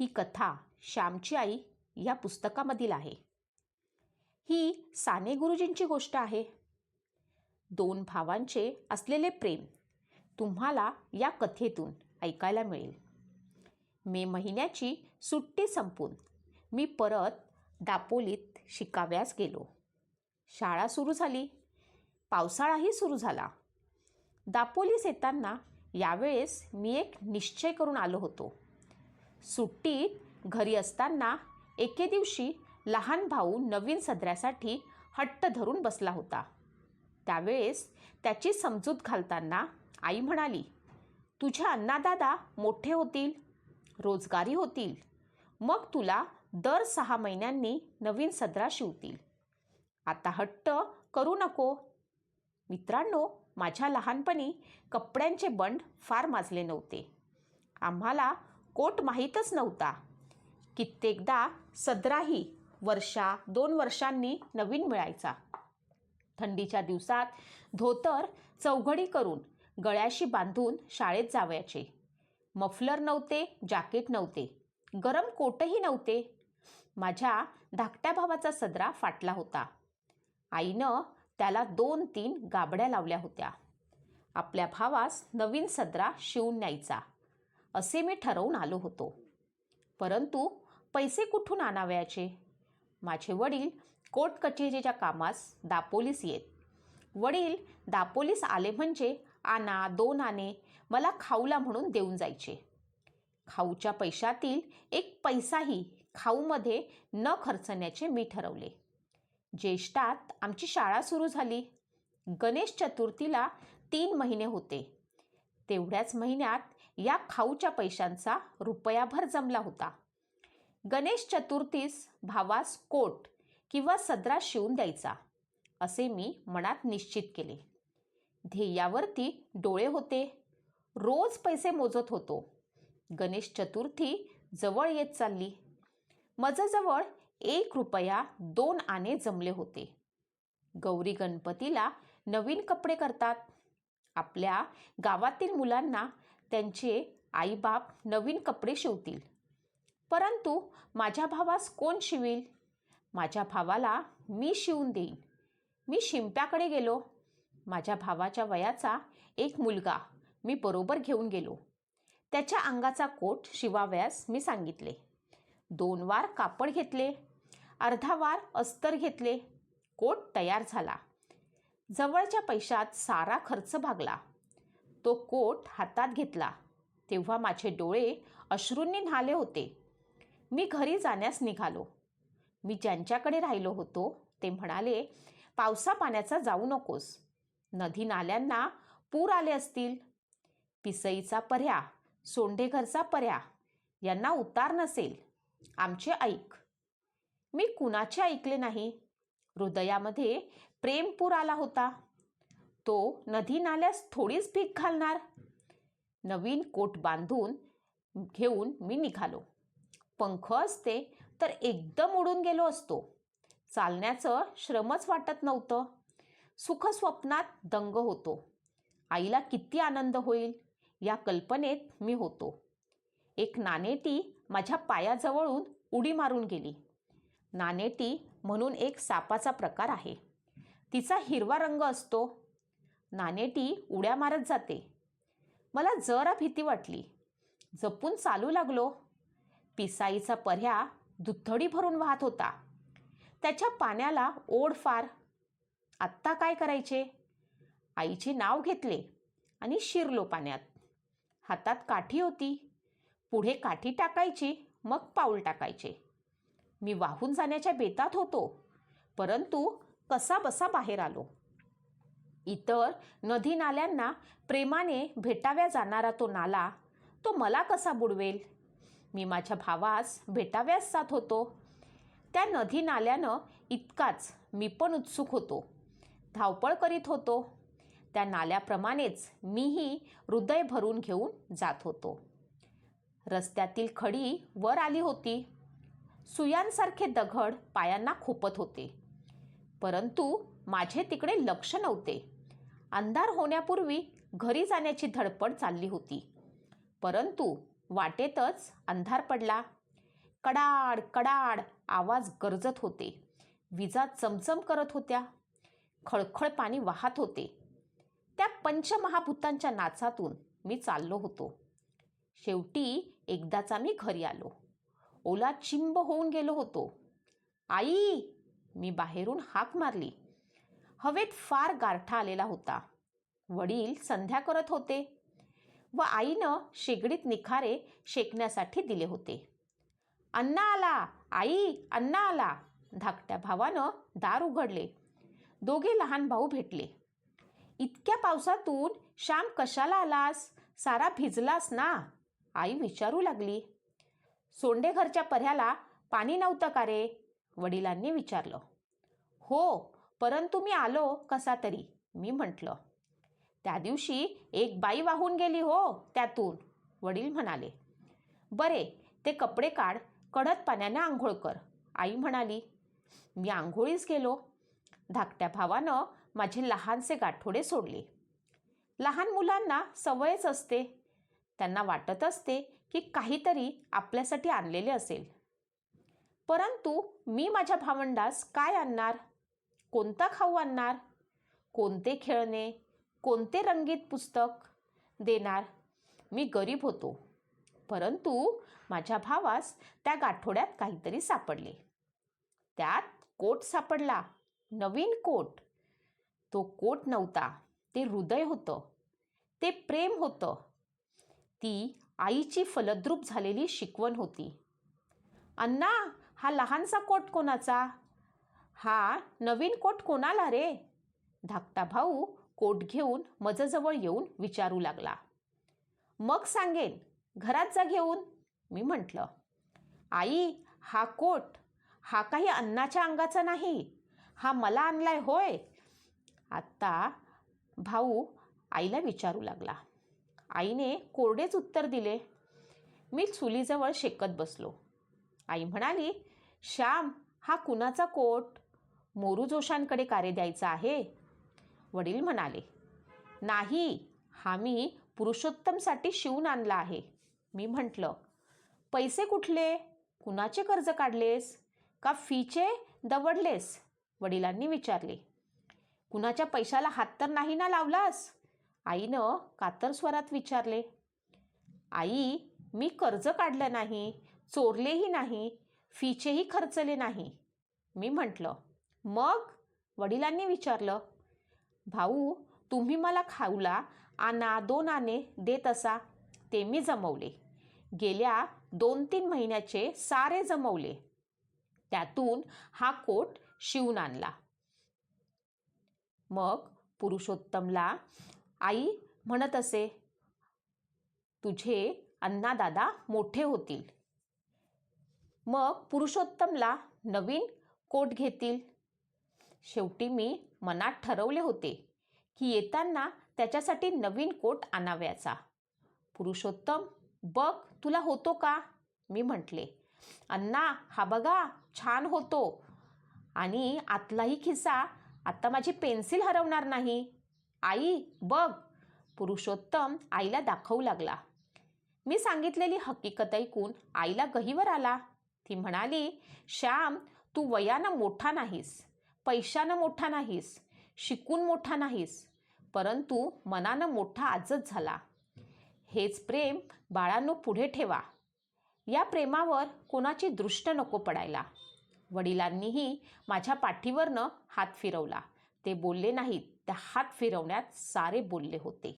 ही कथा श्यामची आई या पुस्तकामधील आहे. ही साने गुरुजींची गोष्ट आहे. दोन भावांचे असलेले प्रेम तुम्हाला या कथेतून ऐकायला मिळेल. मे महिन्याची सुट्टी संपून मी परत दापोलीत शिकाव्यास गेलो. शाळा सुरू झाली. पावसाळाही सुरू झाला. दापोलीस येताना यावेळेस मी एक निश्चय करून आलो होतो. सुट्टीत घरी असताना एके दिवशी लहान भाऊ नवीन सदऱ्यासाठी हट्ट धरून बसला होता. त्यावेळेस त्याची समजूत घालताना आई म्हणाली तुझ्या अण्णादादा मोठे होतील रोजगारी होतील मग तुला दर सहा महिन्यांनी नवीन सदरा शिवतील. आता हट्ट करू नको. मित्रांनो माझ्या लहानपणी कपड्यांचे बंड फार माजले नव्हते. आम्हाला कोट माहीतच नव्हता. कित्येकदा सदराही वर्षा दोन वर्षांनी नवीन मिळायचा. थंडीच्या दिवसात धोतर चौघडी करून गळ्याशी बांधून शाळेत जावयाचे. मफलर नव्हते जॅकेट नव्हते गरम कोटही नव्हते. माझ्या धाकट्या भावाचा सदरा फाटला होता. आईनं त्याला दोन तीन गाबड्या लावल्या होत्या. आपल्या भावास नवीन सदरा शिवून न्यायचा. असे मी ठरवून आलो होतो. परंतु पैसे कुठून आणावयाचे? माझे वडील कोर्ट कचेरीच्या कामास दापोलीस येत. वडील दापोलीस आले म्हणजे आना दोन आणे मला खाऊला म्हणून देऊन जायचे. खाऊच्या पैशातील एक पैसाही खाऊमध्ये न खर्चण्याचे मी ठरवले. ज्येष्ठात आमची शाळा सुरू झाली. गणेश चतुर्थीला तीन महिने होते. तेवढ्याच महिन्यात या खाऊच्या पैशांचा रुपयाभर जमला होता. गणेश चतुर्थीस भावास कोट किंवा सदरा शिवून द्यायचा असे मी मनात निश्चित केले. ध्येयावरती डोळे होते. रोज पैसे मोजत होतो. गणेश चतुर्थी जवळ येत चालली. मजजवळ एक रुपया दोन आणे जमले होते. गौरी गणपतीला नवीन कपडे करतात. आपल्या गावातील मुलांना त्यांचे आईबाप नवीन कपडे शिवतील. परंतु माझ्या भावास कोण शिवील? माझ्या भावाला मी शिवून देईन. मी शिंप्याकडे गेलो. माझ्या भावाच्या वयाचा एक मुलगा मी बरोबर घेऊन गेलो. त्याच्या अंगाचा कोट शिवाव्यास मी सांगितले. दोन वार कापड घेतले. अर्धा वार अस्तर घेतले. कोट तयार झाला. जवळच्या पैशात सारा खर्च भागला. तो कोट हातात घेतला. तेव्हा माझे डोळे अश्रूंनी न्हाले होते. मी घरी जाण्यास निघालो. मी ज्यांच्याकडे राहिलो होतो ते म्हणाले पावसा पाण्याचा जाऊ नकोस. नदी नाल्यांना पूर आले असतील. पिसईचा पर्या सोंडेघरचा पर्या यांना उतार नसेल. आमचे ऐक. मी कुणाचे ऐकले नाही. हृदयामध्ये प्रेमपूर आला होता. तो नदी नाल्यास थोडीच भीक घालणार. नवीन कोट बांधून घेऊन मी निघालो. पंख असते तर एकदम उडून गेलो असतो. चालण्याचं श्रमच वाटत नव्हतं. सुखस्वप्नात दंग होतो. आईला किती आनंद होईल या कल्पनेत मी होतो. एक नाणेटी माझ्या पायाजवळून उडी मारून गेली. नाणेटी म्हणून एक सापाचा प्रकार आहे. तिचा हिरवा रंग असतो. नाणेटी उड्या मारत जाते. मला जरा भीती वाटली. जपून चालू लागलो. पिसाईचा पर्या दुथडी भरून वाहत होता. त्याच्या पाण्याला ओढ फार. आत्ता काय करायचे? आईचे नाव घेतले आणि शिरलो पाण्यात. हातात काठी होती. पुढे काठी टाकायची मग पाऊल टाकायचे. मी वाहून जाण्याच्या बेतात होतो. परंतु कसा बसा बाहेर आलो. इतर नदी नाल्यांना प्रेमाने भेटाव्या जाणारा तो नाला तो मला कसा बुडवेल? मी माझ्या भावास भेटाव्यास जात होतो. त्या नदी नाल्यानं इतकाच मी पण उत्सुक होतो. धावपळ करीत होतो. त्या नाल्याप्रमाणेच मीही हृदय भरून घेऊन जात होतो. रस्त्यातील खडी वर आली होती. सुयांसारखे दगड पायांना खोपत होते. परंतु माझे तिकडे लक्ष नव्हते. अंधार होण्यापूर्वी घरी जाण्याची धडपड चालली होती. परंतु वाटेतच अंधार पडला. कडाड कडाड आवाज गरजत होते. विजा चमचम करत होत्या. खळखळ पाणी वाहत होते. त्या पंचमहाभूतांच्या नाचातून मी चाललो होतो. शेवटी एकदाचा मी घरी आलो. ओला चिंब होऊन गेलो होतो. आई! मी बाहेरून हाक मारली. हवेत फार गारठा आलेला होता. वडील संध्या करत होते व आईनं शेगडीत निखारे शेकण्यासाठी दिले होते. अण्णा आला आई अण्णा आला धाकट्या भावानं दार उघडले. दोघे लहान भाऊ भेटले. इतक्या पावसातून श्याम कशाला आलास? सारा भिजलास ना? आई विचारू लागली. सोंडे घरच्या पर्याला पाणी नव्हतं का रे? वडिलांनी विचारलं. हो परंतु मी आलो कसा तरी मी म्हटलं. त्या दिवशी एक बाई वाहून गेली हो त्यातून वडील म्हणाले. बरे ते कपडे काढ कडक पाण्याने आंघोळ कर आई म्हणाली. मी आंघोळीस गेलो. धाकट्या भावानं माझे लहानसे गाठोडे सोडले. लहान मुलांना सवयच असते. त्यांना वाटत असते की काहीतरी आपल्यासाठी आणलेले असेल. परंतु मी माझ्या भावंडास काय आणणार? कोणता खाऊ आणणार? कोणते खेळणे? कोणते रंगीत पुस्तक देणार? मी गरीब होतो. परंतु माझ्या भावास त्या गाठोड्यात काहीतरी सापडले. त्यात कोट सापडला. नवीन कोट. तो कोट नव्हता. ते हृदय होतं. ते प्रेम होतं. ती आईची फलद्रूप झालेली शिकवण होती. अण्णा हा लहानसा कोट कोणाचा? हा नवीन कोट कोणाला रे? धाकटा भाऊ कोट घेऊन मजजवळ येऊन विचारू लागला. मग सांगेन घरात जा घेऊन मी म्हटलं. आई हा कोट हा काही अन्नाच्या अंगाचा नाही हा मला आणलाय होय. आत्ता भाऊ आईला विचारू लागला. आईने कोरडेच उत्तर दिले. मी चुलीजवळ शेकत बसलो. आई म्हणाली श्याम हा कुणाचा कोट? मोरू जोशांकडे कार्य द्यायचं आहे? वडील म्हणाले नाही हा मी पुरुषोत्तमसाठी शिवून आणला आहे. मी म्हटलं पैसे कुठले? कुणाचे कर्ज काढलेस? का फीचे दवडलेस? वडिलांनी विचारले कुणाच्या पैशाला हात तर नाही ना लावलास? आईनं कातर स्वरात विचारले आई मी कर्ज काढलं नाही चोरलेही नाही फीचेही खर्चले नाही. मी म्हटलं मग वडिलांनी विचारलं भाऊ तुम्ही मला खाऊला आना दोन आणे देत असा ते मी जमवले. गेल्या दोन तीन महिन्याचे सारे जमवले. त्यातून हा कोट शिवून आणला. मग पुरुषोत्तमला आई म्हणत असे तुझे अण्णादादा मोठे होतील. मग पुरुषोत्तमला नवीन कोट घेतील. शेवटी मी मनात ठरवले होते की येताना त्याच्यासाठी नवीन कोट आणाव्याचा. पुरुषोत्तम बघ तुला होतो का? मी म्हटले अण्णा हा बघा छान होतो. आणि आतलाही खिसा आता माझी पेन्सिल हरवणार नाही. आई बघ. पुरुषोत्तम आईला दाखवू लागला. मी सांगितलेली हकीकत ऐकून आईला गहीवर आला. ती म्हणाली श्याम तू वयानं मोठा नाहीस. पैशानं मोठा नाहीस शिकून मोठा नाहीस परंतु मनानं मोठा आजच झाला. हेच प्रेम बाळांनो पुढे ठेवा. या प्रेमावर कोणाची दृष्ट नको पडायला. वडिलांनीही माझ्या पाठीवरनं हात फिरवला. ते बोलले नाहीत त्या हात फिरवण्यात सारे बोलले होते.